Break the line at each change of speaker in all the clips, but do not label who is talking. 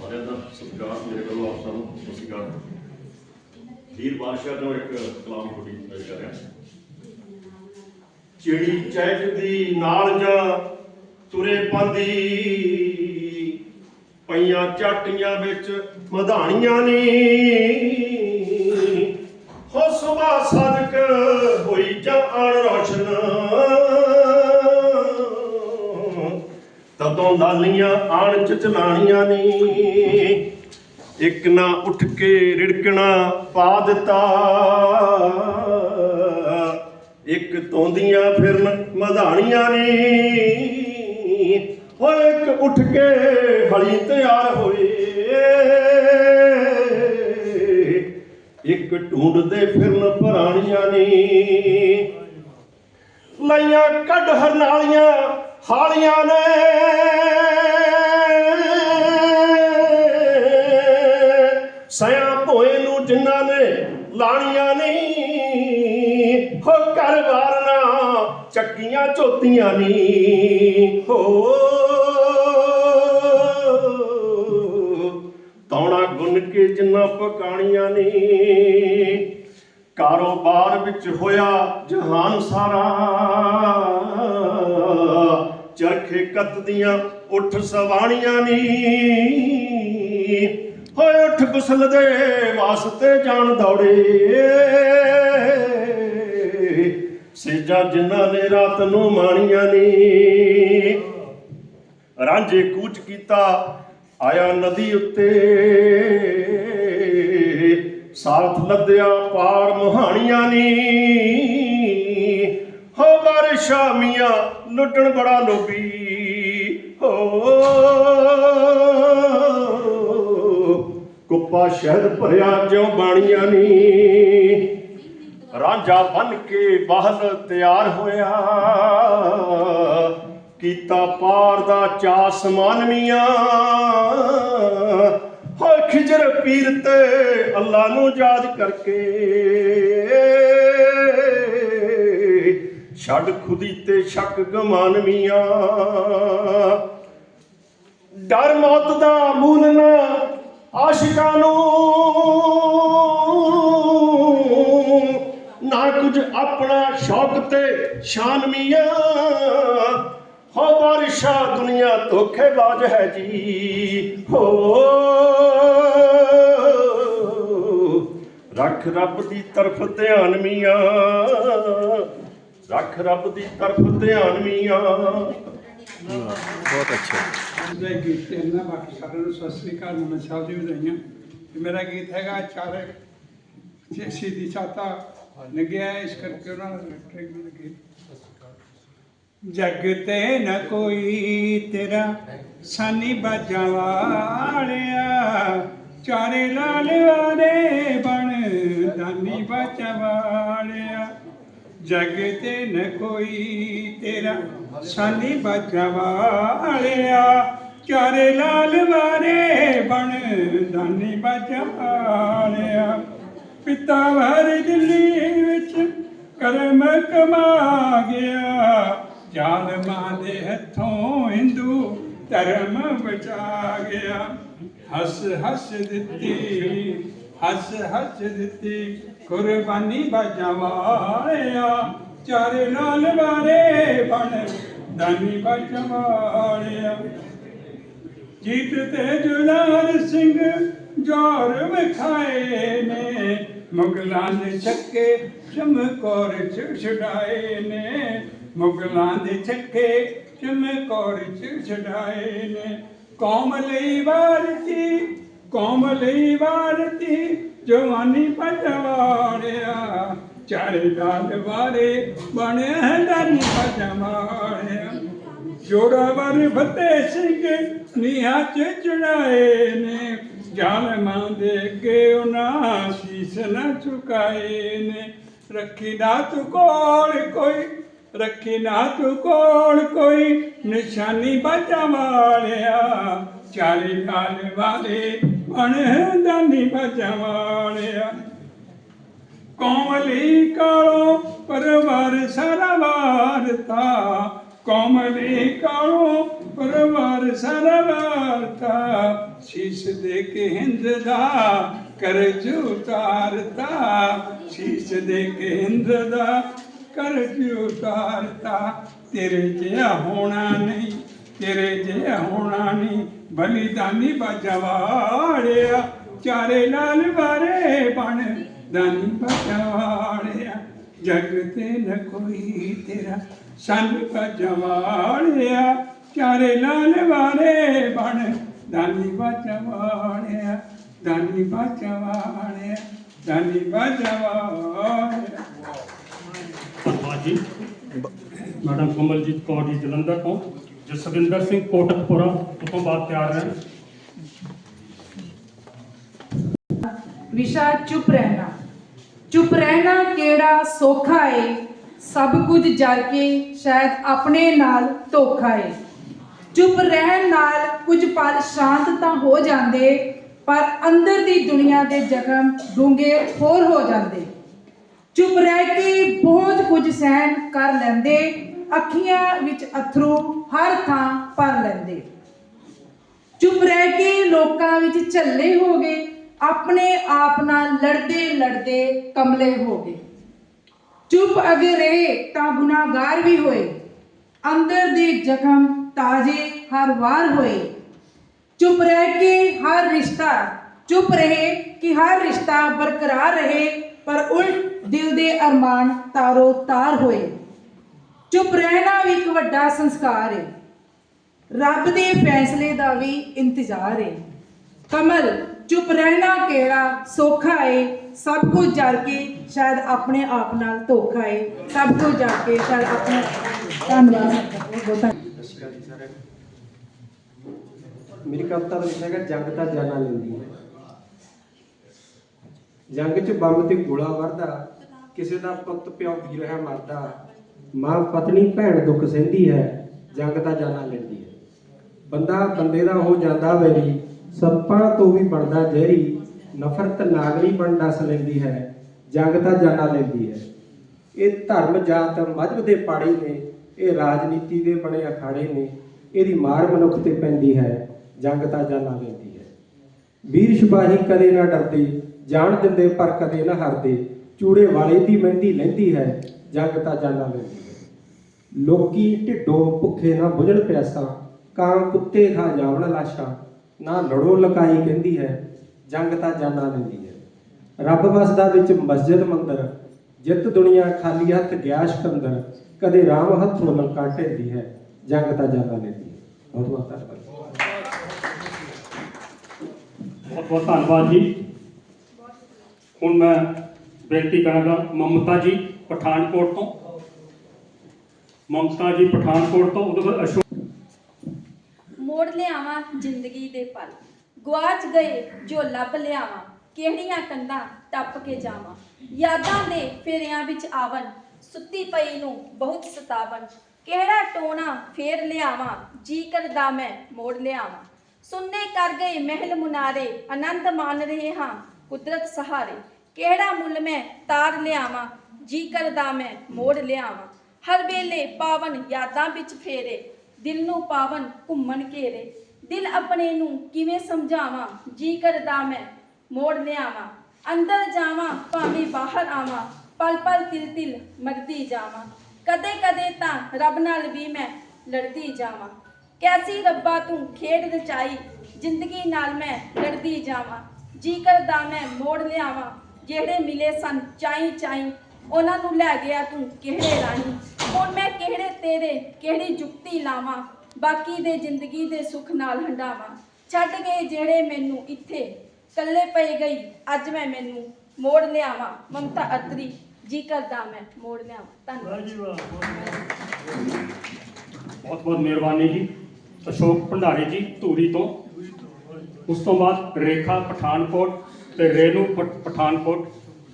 ਸਾਰਿਆਂ ਦਾ ਸਤਿਕਾਰ ਮੇਰੇ ਵੱਲੋਂ ਆਪ ਸਭ ਨੂੰ ਸਤਿ ਸ਼੍ਰੀ ਅਕਾਲ। ਵੀਰ ਬਾਦਸ਼ਾਹ ਨੂੰ ਇੱਕ ਕਲਾਮ ਤੁਹਾਡੀ ਪੇਸ਼ ਕਰ ਰਿਹਾ। ਚਿੜੀ ਚਹਿਕਦੀ ਨਾਲ ਜਾਂ ਤੁਰੇ ਪਾਂਦੀ, ਪਈਆਂ ਚਾਟੀਆਂ ਵਿੱਚ ਮਧਾਣੀਆਂ ਨੀ। ਹੋ ਸੁਬਾ ਤਦੋਂ ਲਾਲੀਆਂ ਆਣ ਚ ਚਲਾਣੀਆਂ ਨੀ। ਇੱਕ ਨਾ ਉੱਠ ਕੇ ਰਿੜਕਣਾ ਪਾ ਦਿੱਤਾ। ਇੱਕ ਤੋਂਦੀਆਂ ਫਿਰਨ ਮਧਾਣੀਆਂ ਨੀ। ਹੋ ਇੱਕ ਉੱਠ ਕੇ ਹਲੀ ਤਿਆਰ ਹੋਏ। ਇੱਕ ਢੂੰਡਦੇ ਫਿਰਨ ਭਰਾਣੀਆਂ ਨੀ। ਲਈਆਂ ਕੱਢ ਹਰਨਾਲੀਆਂ ਹਾਲੀਆਂ ਨੇ। ਸਿਆਂ ਭੋਏ ਨੂੰ ਜਿਨ੍ਹਾਂ ਨੇ ਲਾਣੀਆਂ ਨਹੀਂ, ਹੋ ਘਰ ਵਾਰਨਾ ਚੱਕੀਆਂ ਝੋਤੀਆਂ ਨਹੀਂ। ਹੋ ਤੌਣਾ ਗੁੰਨ ਕੇ ਜਿੰਨਾ ਪਕਾਣੀਆਂ ਨਹੀਂ, ਕਾਰੋਬਾਰ ਵਿੱਚ ਹੋਇਆ ਜਹਾਨ ਸਾਰਾ। ਚਰਖੇ ਕੱਤਦੀਆਂ, ਉੱਠ ਸਵਾਣੀਆਂ ਨੀ ਹੋਏ ਉੱਠ ਗੁਸਲ ਦੇ ਵਾਸਤੇ ਜਾਣ ਦੌੜੇ। ਸੇਜਾ ਜਿਨ੍ਹਾਂ ਨੇ ਰਾਤ ਨੂੰ ਮਾਣੀਆਂ ਨੀ। ਰਾਂਝੇ ਕੂਚ ਕੀਤਾ, ਆਇਆ ਨਦੀ ਉੱਤੇ। ਸਾਥ ਲੱਦਿਆ ਪਾਰ ਮੁਹਾਣੀਆਂ ਨੀ। ਹੋ ਬਾਰਿਸ਼ਾ ਮੀਆਂ ਲੁੱਟਣ ਬੜਾ ਲੋਭੀ। ਹੋ ਕੁੱਪਾ ਸ਼ਹਿਰ ਭਰਿਆ ਜਿਉ ਬਾਣੀਆਂ ਨੀ। ਰਾਂਝਾ ਬਨ ਕੇ ਬਾਹਰ ਤਿਆਰ ਹੋਇਆ। ਕੀਤਾ ਪਾਰ ਦਾ ਚਾ ਸਮਾਨਵੀਆਂ ਹੋ ਖਿਜਰ ਪੀਰ ਤੇ ਅੱਲਾ ਨੂੰ ਯਾਦ ਕਰਕੇ। ਛੱਡ ਖੁਦੀ ਤੇ ਸ਼ੱਕ ਗਮਾਨਵੀਆਂ ਡਰ ਮੌਤ ਦਾ ਮੂਲ ਨਾ ਆਸ਼ਿਕਾਂ ਨੂੰ ਨਾ ਕੁਝ ਆਪਣਾ ਸ਼ੌਕ ਤੇ ਸ਼ਾਨ ਹੋ ਬਾਰਿਸ਼ਾ ਦੁਨੀਆ ਧੋਖੇਬਾਜ਼ ਹੈ ਜੀ। ਹੋ। ਰੱਖ ਰੱਬ ਦੀ ਤਰਫ ਧਿਆਨ ਮੀਆਂ। ਰੱਖ ਰੱਬ ਦੀ ਤਰਫ ਧਿਆਨ ਮੀਆਂ।
ਬਹੁਤ ਅੱਛਾ।
ਦੇ ਗੀਤ ਤੇ ਬਾਕੀ ਸਾਰਿਆਂ ਨੂੰ ਸਤਿ ਸ੍ਰੀ ਅਕਾਲ, ਨਮਨ ਸਾਹਿਬ ਦੀ ਵਧਾਈਆਂ ਮੇਰਾ ਗੀਤ ਹੈਗਾ, ਚਾਰੇ ਛੇਸੀ ਦੀ ਛਾਤਾ ਲੱਗਿਆ ਇਸ ਕਰਕੇ ਉਹਨਾਂ ਦਾ ਟ੍ਰੈਕ ਵੀ ਲੱਗੇ ਜਗ ਤੇ ਨ ਕੋਈ ਤੇਰਾ ਸਾਨੀ ਬਾਜਾਂ ਵਾਲਿਆ, ਚਾਰੇ ਲਾਲ ਵਾਲੇ ਬਣ ਦਾਨੀ ਬਾਜਾਂ ਵਾਲਿਆ। ਜਗ ਤੇ ਨ ਕੋਈ ਤੇਰਾ ਸਾਨੀ ਬਾਜਾਂ ਵਾਲਿਆ, ਚਾਰੇ ਲਾਲ ਵਾਰੇ ਬਣ ਦਾਨੀ ਬਾਜਾਂ ਵਾਲਿਆ। ਪਿਤਾ ਵਰ ਦਿੱਲੀ ਵਿੱਚ ਕਰਮ ਕਮਾ ਗਿਆ। ਜ਼ਾਲਮਾਂ ਦੇ ਹੱਥੋਂ ਹਿੰਦੂ ਧਰਮ ਬਚਾ ਗਿਆ। ਹੱਸ ਹੱਸ ਦਿੱਤੀ, ਹੱਸ ਹੱਸ ਦਿੱਤੀ, ਕੁਰਬਾਨੀ ਬਾਜਾਂ ਚਾਰੇ ਲਾਲ ਵਾਰੇ ਬਣ ਦਾਨੀ ਬਾਜਾਂ ਜੀਤ ਤੇ ਜੁਲਾਰ ਸਿੰਘ ਜੋਰ ਵਿਖਾਏ ਨੇ, ਮੁਗਲਾਂ ਦੇ ਛੱਕੇ ਚਮਕੌਰ ਛੁਡਾਏ ਨੇ, ਮੁਗਲਾਂ ਦੇ ਛੱਕੇ ਚਮਕੌਰ ਛੁਡਾਏ ਨੇ। ਕੌਮ ਲਈ ਵਾਰਤੀ, ਕੌਮ ਲਈ ਵਾਰਤੀ, ਜਵਾਨੀ ਪਟਵਾੜਿਆ ਚਾਰੇ ਦਾਲ ਵਾਰੇ ਬਣਿਆ ਦਾਨੀ ਪਟਵਾੜਿਆ ਜੋੜਾਵਰ ਫਤਿਹ ਸਿੰਘ ਨੀਹਾਂ ਚ ਚੜਾਏ ਨੇ। ਜ਼ਾਲਮਾਂ ਦੇ ਅੱਗੇ ਉਹਨਾਂ ਸੀਸ ਨਾ ਝੁਕਾਏ ਨੇ। ਰੱਖੀ ਨਾ ਤੂੰ ਕੋਲ ਕੋਈ, ਰੱਖੀ ਨਾ ਤੂੰ ਕੋਲ ਕੋਈ ਨਿਸ਼ਾਨੀ ਬਚਾ ਵਾਲਿਆ। ਚਾਰੇ ਕਾਲ ਵਾਲੇ ਬਣ ਦਾਨੀ ਬਾਜਾ ਵਾਲਿਆ। ਕੌਮ ਲਈ ਕਾਲੋ ਪਰਵਾਰ ਸਾਰਾ ਵਾਰਤਾ ਕੋਮਲੀ ਕਾਲੋ ਪਰਵਾਰ ਸਰਵਾਰਤਾ। ਸ਼ੀਸ਼ ਦੇ ਕੇ ਹਿੰਦ ਦਾ ਕਰਜ ਉਤਾਰਤਾ ਸ਼ੀਸ਼ ਦੇ ਕੇ ਹਿੰਦ ਦਾ ਕਰਜ ਉਤਾਰਤਾ ਤੇਰੇ ਜਿਹਾ ਹੋਣਾ ਨਹੀਂ, ਤੇਰੇ ਜਿਹਾ ਹੋਣਾ ਨਹੀਂ। ਬਲੀਦਾਨੀ ਬਜਵਾੜਿਆ ਚਾਰੇ ਲਾਲ ਵਾਰੇ ਬਣ ਦਾਨੀ ਬਜਵਾੜਿਆ ਜਗ ਤੇ ਨ ਕੋਈ ਤੇਰਾ ਸੰਨ ਬਜਵਾੜਿਆ ਚਾਰੇ ਲਾਲ ਵਾਰੇ ਬਣ ਦਾਨੀ ਬਜਵਾੜਿਆ ਦਾਨੀ ਬਜਵਾੜਿਆ ਦਾਨੀ ਬਜਵਾੜਿਆ
ਧੰਨਵਾਦ ਜੀ ਮੈਡਮ ਕਮਲਜੀਤ ਕੌਰ ਜੀ ਜਲੰਧਰ ਤੋਂ ਜਸਵਿੰਦਰ ਸਿੰਘ ਕੋਟਕਪੁਰਾ ਉਹ ਤੋਂ ਬਾਅਦ ਤਿਆਰ ਹੈ
ਵਿਸ਼ਾ ਚੁੱਪ ਰਹਿਣਾ ਕਿਹੜਾ ਸੌਖਾ ਏ? ਸਭ ਕੁਝ ਜਰ ਕੇ ਸ਼ਾਇਦ ਆਪਣੇ ਨਾਲ ਧੋਖਾ ਏ। ਚੁੱਪ ਰਹਿਣ ਨਾਲ ਕੁਝ ਪਲ ਸ਼ਾਂਤ ਤਾਂ ਹੋ ਜਾਂਦੇ, ਪਰ ਅੰਦਰ ਦੀ ਦੁਨੀਆ ਦੇ ਜ਼ਖਮ ਡੂੰਘੇ ਹੋਰ ਹੋ ਜਾਂਦੇ। ਚੁੱਪ ਰਹਿ ਕੇ ਬਹੁਤ ਕੁਝ ਸਹਿਣ ਕਰ ਲੈਂਦੇ, ਅੱਖੀਆਂ ਵਿੱਚ ਅਥਰੂ ਹਰ ਥਾਂ ਭਰ ਲੈਂਦੇ। ਚੁੱਪ ਰਹਿ ਕੇ ਲੋਕਾਂ ਵਿੱਚ ਝੱਲੇ ਹੋ ਗਏ ਆਪਣੇ ਆਪ ਨਾਲ ਲੜਦੇ ਲੜਦੇ ਕਮਲੇ ਹੋ ਗਏ। ਚੁੱਪ ਅਗੇ ਰਹੇ ਤਾਂ ਗੁਨਾਹਗਾਰ ਵੀ ਹੋਏ। ਅੰਦਰ ਦੇ ਜ਼ਖਮ ਤਾਜ਼ੇ ਹਰ ਵਾਰ ਹੋਏ। ਚੁੱਪ ਰਹਿ ਕੇ ਹਰ ਰਿਸ਼ਤਾ, ਚੁੱਪ ਰਹੇ ਕਿ ਹਰ ਰਿਸ਼ਤਾ ਬਰਕਰਾਰ ਰਹੇ, ਪਰ ਉਲਟ ਦਿਲ ਦੇ ਅਰਮਾਨ ਤਾਰੋ ਤਾਰ ਹੋਏ। ਚੁੱਪ ਰਹਿਣਾ ਵੀ ਇੱਕ ਵੱਡਾ ਸੰਸਕਾਰ ਹੈ ਰੱਬ ਦੇ ਫੈਸਲੇ ਦਾ ਵੀ ਇੰਤਜ਼ਾਰ ਹੈ ਕਮਲ ਚੁੱਪ ਰਹਿਣਾ ਕਿਹੜਾ ਸੌਖਾ ਏ? ਸਭ ਕੁਝ ਜਰ ਕੇ ਸ਼ਾਇਦ ਆਪਣੇ ਆਪ ਨਾਲ ਧੋਖਾ ਏ। ਸਭ ਕੁਝ ਜਰ ਕੇ ਸ਼ਾਇਦ ਆਪਣੇ ਧੰਨਵਾਦ।
ਮੇਰੀ ਕਵਿਤਾ ਦਾ ਵਿਸ਼ਾ ਹੈਗਾ ਜੰਗ ਤਾਂ ਜਾਨਾਂ ਲੈਂਦੀ ਹੈ। ਜੰਗ 'ਚ ਬੰਬ ਤੇ ਗੋਲਾ ਵਰਦਾ ਕਿਸੇ ਦਾ ਪੁੱਤ ਪਿਓ ਵੀਰ ਹੈ ਮਰਦਾ, ਮਾਂ ਪਤਨੀ ਭੈਣ ਦੁੱਖ ਸਹਿੰਦੀ ਹੈ, ਜੰਗ ਤਾਂ ਜਾਨਾਂ ਲੈਂਦੀ ਹੈ। ਬੰਦਾ, ਬੰਦੇ ਦਾ ਹੋ ਜਾਂਦਾ ਵੈਰੀ ਸੱਪਾਂ ਤੋਂ ਵੀ ਬਣਦਾ ਜ਼ਹਿਰੀ, ਨਫ਼ਰਤ ਨਾਗਰੀ ਬਣ ਡਸ ਲੈਂਦੀ ਹੈ, ਜੰਗ ਤਾਂ ਜਾਨਾਂ ਲੈਂਦੀ ਹੈ। ਇਹ ਧਰਮ ਜਾਤ ਮਜ਼ਹਬ ਦੇ ਪਾੜੇ ਨੇ, ਇਹ ਰਾਜਨੀਤੀ ਦੇ ਬਣੇ ਅਖਾੜੇ ਨੇ, ਇਹਦੀ ਮਾਰ ਮਨੁੱਖ ਤੇ ਪੈਂਦੀ ਹੈ, ਜੰਗ ਤਾਂ ਜਾਨਾ ਲੈਂਦੀ ਹੈ। ਵੀਰ ਸਿਪਾਹੀ ਕਦੇ ਨਾ ਡਰਦੇ, ਜਾਣ ਦਿੰਦੇ ਪਰ ਕਦੇ ਨਾ ਹਾਰਦੇ, ਚੂੜੇ ਵਾਲੇ ਦੀ ਮਹਿੰਦੀ ਲੈਂਦੀ ਹੈ, ਜੰਗ ਤਾਂ ਜਾਨਾ ਲੈਂਦੀ ਹੈ। ਲੋਕੀ ਢਿੱਡੋਂ ਭੁੱਖੇ ਨਾ ਬੁਝਣ ਪਿਆਸਾ ਕਾਂ ਕੁੱਤੇ ਖਾ ਜਾਵਣ ਲਾਸ਼ਾਂ ਨਾ ਲੜੋ ਲਕਾਈ ਕਹਿੰਦੀ ਹੈ, ਜੰਗ ਤਾਂ ਜਾਨਾਂ ਲੈਂਦੀ ਹੈ। ਰੱਬ ਵਸਦਾ ਵਿੱਚ ਮਸਜਿਦ ਮੰਦਰ, ਜਿੱਤ ਦੁਨੀਆ ਖਾਲੀ ਹੱਥ ਗਿਆ ਸਿਕੰਦਰ, ਕਦੇ ਰਾਮ ਹੱਥੋਂ ਲੰਕਾ ਢਹਿੰਦੀ ਹੈ, ਜੰਗ ਤਾਂ ਜਾਨਾਂ ਲੈਂਦੀ ਹੈ। ਬਹੁਤ ਬਹੁਤ ਧੰਨਵਾਦ।
ਬਹੁਤ ਬਹੁਤ ਧੰਨਵਾਦ ਜੀ। ਹੁਣ ਮੈਂ ਬੇਨਤੀ ਕਰਾਂਗਾ ਮਮਤਾ ਜੀ ਪਠਾਨਕੋਟ ਤੋਂ। ਮਮਤਾ ਜੀ ਪਠਾਨਕੋਟ ਤੋਂ, ਉਹਦੇ ਬਾਅਦ ਅਸ਼ੋਕ
ਮੋੜ ਲਿਆਵਾਂ ਜ਼ਿੰਦਗੀ ਦੇ ਪਲ। ਗਵਾਚ ਗਏ ਜੋ ਲੱਭ ਲਿਆਵਾਂ, ਕਿਹੜੀਆਂ ਕੰਧਾਂ ਟੱਪ ਕੇ ਜਾਵਾਂ। ਯਾਦਾਂ ਦੇ ਫੇਰਿਆਂ ਵਿੱਚ ਆਵਨ ਸੁੱਤੀ ਪਈ ਨੂੰ ਬਹੁਤ ਸਤਾਵਨ ਕਿਹੜਾ ਟੋਣਾ ਫੇਰ ਲਿਆਵਾਂ ਜੀ ਕਰਦਾ ਮੈਂ ਮੋੜ ਲਿਆਵਾਂ। ਸੁੰਨੇ ਕਰ ਗਏ ਮਹਿਲ ਮੁਨਾਰੇ, ਆਨੰਦ ਮਾਣ ਰਹੇ ਹਾਂ ਕੁਦਰਤ ਸਹਾਰੇ। ਕਿਹੜਾ ਮੁੱਲ ਮੈਂ ਤਾਰ ਲਿਆਵਾਂ ਜੀ ਕਰਦਾ ਮੈਂ ਮੋੜ ਲਿਆਵਾਂ। ਹਰ ਵੇਲੇ ਪਾਵਨ ਯਾਦਾਂ ਵਿੱਚ ਫੇਰੇ ਦਿਲ ਨੂੰ ਪਾਵਨ ਘੁੰਮਣ ਘੇਰੇ। ਦਿਲ ਆਪਣੇ ਨੂੰ ਕਿਵੇਂ ਸਮਝਾਵਾਂ? ਜੀ ਕਰਦਾ ਮੈਂ, ਮੋੜ ਲਿਆਵਾਂ। ਅੰਦਰ ਜਾਵਾਂ, ਭਾਵੇਂ ਬਾਹਰ ਆਵਾਂ। ਪਲ ਪਲ ਤਿਲ ਤਿਲ ਮਰਦੀ ਜਾਵਾਂ। ਕਦੇ ਕਦੇ ਤਾਂ ਰੱਬ ਨਾਲ ਵੀ ਮੈਂ ਲੜਦੀ ਜਾਵਾਂ। ਕੈਸੀ ਰੱਬਾ ਤੂੰ ਖੇਡ ਰਚਾਈ, ਜ਼ਿੰਦਗੀ ਨਾਲ ਮੈਂ ਲੜਦੀ ਜਾਵਾਂ। ਜੀ ਕਰਦਾ ਮੈਂ, ਮੋੜ ਲਿਆਵਾਂ। ਜਿਹੜੇ ਮਿਲੇ ਸਨ, ਚਾਈ ਚਾਈ, ਉਹਨਾਂ ਨੂੰ ਲੈ ਗਿਆ ਤੂੰ ਕਿਹੜੇ ਰਾਹੀਂ? ਤੇਰੇ ਕਿਹੜੀ ਜੁਗਤੀ ਲਾਵਾਂ ਬਾਕੀ ਦੇ ਜ਼ਿੰਦਗੀ ਦੇ ਸੁੱਖ ਨਾਲ ਹੰਡਾਵਾਂ। ਛੱਡ ਗਏ ਜਿਹੜੇ ਮੈਨੂੰ ਇੱਥੇ ਕੱਲੇ ਪਈ ਗਈ ਅੱਜ ਮੈਂ ਮੈਨੂੰ ਮੋੜ ਲਿਆਵਾਂ। ਮਮਤਾ ਅਤਰੀ ਜੀ ਕਰਦਾ ਮੈਂ ਮੋੜ ਲਿਆਵਾਂ। ਧੰਨਵਾਦ।
ਬਹੁਤ ਬਹੁਤ ਮਿਹਰਬਾਨੀ ਜੀ। ਅਸ਼ੋਕ ਭੰਡਾਰੀ ਜੀ ਧੂਰੀ ਤੋਂ। ਉਸ ਤੋਂ ਬਾਅਦ ਰੇਖਾ ਪਠਾਨਕੋਟ ਤੇ ਰੇਨੂ ਪਠਾਨਕੋਟ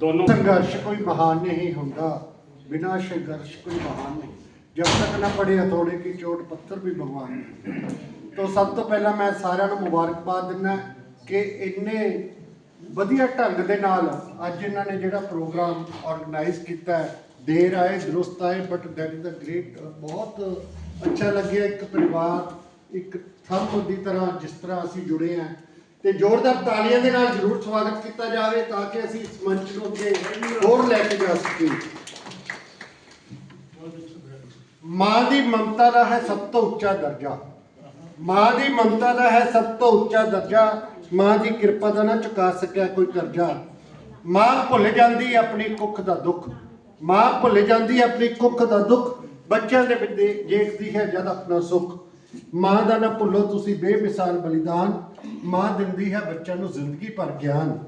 ਦੋਨੋਂ।
ਸੰਘਰਸ਼ ਕੋਈ ਮਹਾਨ ਨਹੀਂ ਹੁੰਦਾ। ਬਿਨਾ ਸੰਘਰਸ਼ ਕੋਈ ਮਹਾਨ ਨਹੀਂ। ਜਬ ਤੱਕ ਨਾ ਪੜੇ ਹਥੌੜੇ ਕੀ ਚੋਟ ਪੱਥਰ ਵੀ ਭਗਵਾਨ ਨਹੀਂ ਤੋਂ ਸਭ ਤੋਂ ਪਹਿਲਾਂ ਮੈਂ ਸਾਰਿਆਂ ਨੂੰ ਮੁਬਾਰਕਬਾਦ ਦਿੰਦਾ ਕਿ ਇੰਨੇ ਵਧੀਆ ਢੰਗ ਦੇ ਨਾਲ ਅੱਜ ਇਹਨਾਂ ਨੇ ਜਿਹੜਾ ਪ੍ਰੋਗਰਾਮ ਆਰਗੇਨਾਈਜ਼ ਕੀਤਾ ਹੈ। ਦੇਰ ਆਏ, ਦਰੁਸਤ ਆਏ but that is a great ਬਹੁਤ ਅੱਛਾ ਲੱਗਿਆ ਇੱਕ ਪਰਿਵਾਰ, ਇੱਕ ਥੰਮ ਦੀ ਤਰ੍ਹਾਂ ਜਿਸ ਤਰ੍ਹਾਂ ਅਸੀਂ ਜੁੜੇ ਹਾਂ। ਤੇ ਜ਼ੋਰਦਾਰ ਤਾਲੀਆਂ ਦੇ ਨਾਲ ਜ਼ਰੂਰ ਸਵਾਗਤ ਕੀਤਾ ਜਾਵੇ ਤਾਂ ਕਿ ਅਸੀਂ ਇਸ ਮੰਚ ਨੂੰ ਅੱਗੇ ਹੋਰ ਲੈ ਕੇ ਜਾ ਸਕੀਏ। ਮਾਂ ਦੀ ਮਮਤਾ ਦਾ ਹੈ ਸਭ ਤੋਂ ਉੱਚਾ ਦਰਜਾ। ਮਾਂ ਦੀ ਮਮਤਾ ਦਾ ਹੈ ਸਭ ਤੋਂ ਉੱਚਾ ਦਰਜਾ। ਮਾਂ ਦੀ ਕਿਰਪਾ ਦਾ ਨਾ ਚੁਕਾ ਸਕਿਆ ਕੋਈ ਕਰਜ਼ਾ। ਮਾਂ ਭੁੱਲ ਜਾਂਦੀ ਆਪਣੀ ਕੁੱਖ ਦਾ ਦੁੱਖ। ਮਾਂ ਭੁੱਲ ਜਾਂਦੀ ਆਪਣੀ ਕੁੱਖ ਦਾ ਦੁੱਖ। ਬੱਚਿਆਂ ਦੇ ਵਿੱਚ ਦੇਖਦੀ ਹੈ ਜਦ ਆਪਣਾ ਸੁੱਖ। ਮਾਂ ਦਾ ਨਾ ਭੁੱਲੋ ਤੁਸੀਂ ਬੇਮਿਸਾਲ ਬਲੀਦਾਨ। ਮਾਂ ਦਿੰਦੀ ਹੈ ਬੱਚਿਆਂ ਨੂੰ ਜ਼ਿੰਦਗੀ ਭਰ ਗਿਆਨ।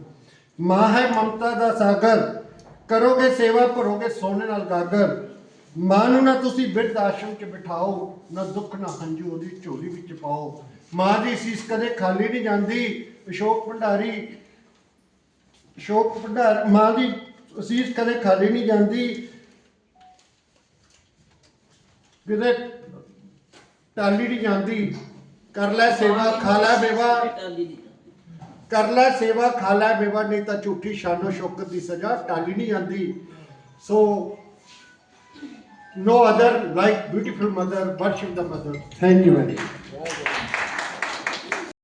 ਮਾਂ ਹੈ ਮਮਤਾ ਦਾ ਸਾਗਰ। ਕਰੋਗੇ ਸੇਵਾ, ਭਰੋਗੇ ਸੋਨੇ ਨਾਲ ਗਾਗਰ। ਮਾਂ ਨੂੰ ਨਾ ਤੁਸੀਂ ਬਿਰਧ ਆਸ਼ਰਮ 'ਚ ਬਿਠਾਓ ਨਾ ਦੁੱਖ ਨਾ ਹੰਝੂ ਉਹਦੀ ਝੋਲੀ ਵਿੱਚ ਪਾਓ। ਮਾਂ ਦੀ ਸੀਸ ਕਦੇ ਖਾਲੀ ਨਹੀਂ ਜਾਂਦੀ। ਅਸ਼ੋਕ ਭੰਡਾਰੀ ਅਸ਼ੋਕ ਭੰਡਾਰ ਮਾਂ ਦੀ ਸੀਸ ਕਦੇ ਖਾਲੀ ਨਹੀਂ ਜਾਂਦੀ। ਕਿਤੇ ਟਾਲੀ ਨਹੀਂ ਜਾਂਦੀ। ਕਰ ਲੈ ਸੇਵਾ ਖਾ ਲੈ ਬੇਵਾ। ਕਰ ਲੈ ਸੇਵਾ ਖਾ ਲੈ ਬੇਵਾ ਨਹੀਂ ਤਾਂ ਝੂਠੀ ਸ਼ਾਨੋ ਸ਼ੌਕਤ ਦੀ ਸਜ਼ਾ ਟਾਲੀ ਨਹੀਂ ਜਾਂਦੀ। ਸੋ no other like beautiful mother worship the mother. Thank you very much